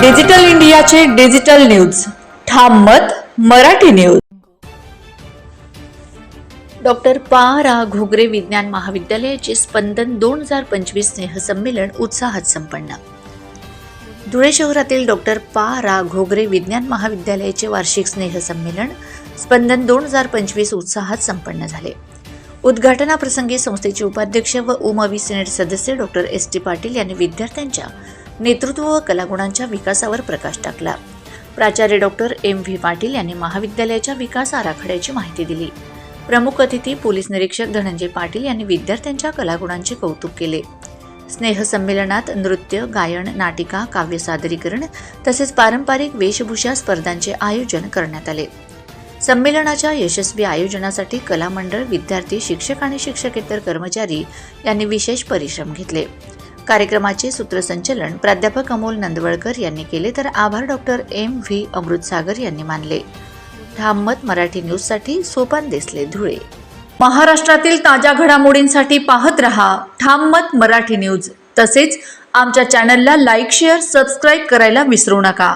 Digital इंडियाचे digital news. ठाम मत मराठी न्यूज. डॉक्टर पा. रा. घोगरे विज्ञान महाविद्यालयाचे स्पंदन दोन हजार पंचवीस स्नेहसंमेलन उत्साहात संपन्न. धुळे शहरातील डॉक्टर पा. रा. घोगरे विज्ञान महाविद्यालयाचे वार्षिक स्नेहसंमेलन स्पंदन दोन हजार पंचवीस उत्साहात संपन्न झाले. उद्घाटनाप्रसंगी संस्थेचे उपाध्यक्ष व उमवी सिनेट सदस्य डॉक्टर एस टी पाटील यांनी विद्यार्थ्यांच्या नेतृत्व व कलागुणांच्या विकासावर प्रकाश टाकला. प्राचार्य डॉक्टर एम व्ही पाटील यांनी महाविद्यालयाच्या विकास आराखड्याची माहिती दिली. प्रमुख अतिथी पोलीस निरीक्षक धनंजय पाटील यांनी विद्यार्थ्यांच्या कलागुणांचे कौतुक केले. स्नेहसंमेलनात नृत्य गायन नाटिका काव्य सादरीकरण तसेच पारंपरिक वेशभूषा स्पर्धांचे आयोजन करण्यात आले. संमेलनाच्या यशस्वी आयोजनासाठी कला मंडळ विद्यार्थी शिक्षक आणि शिक्षकेतर कर्मचारी यांनी विशेष परिश्रम घेतले. कार्यक्रमाचे सूत्रसंचलन प्राध्यापक अमोल नंदवळकर यांनी केले तर आभार डॉक्टर एम व्ही अमृतसागर यांनी मानले. ठाम मत मराठी न्यूजसाठी सोपान देसले धुळे. महाराष्ट्रातील ताज्या घडामोडींसाठी पाहत रहा ठाम मत मराठी न्यूज. तसेच आमच्या चॅनलला लाईक शेअर सबस्क्राईब करायला विसरू नका.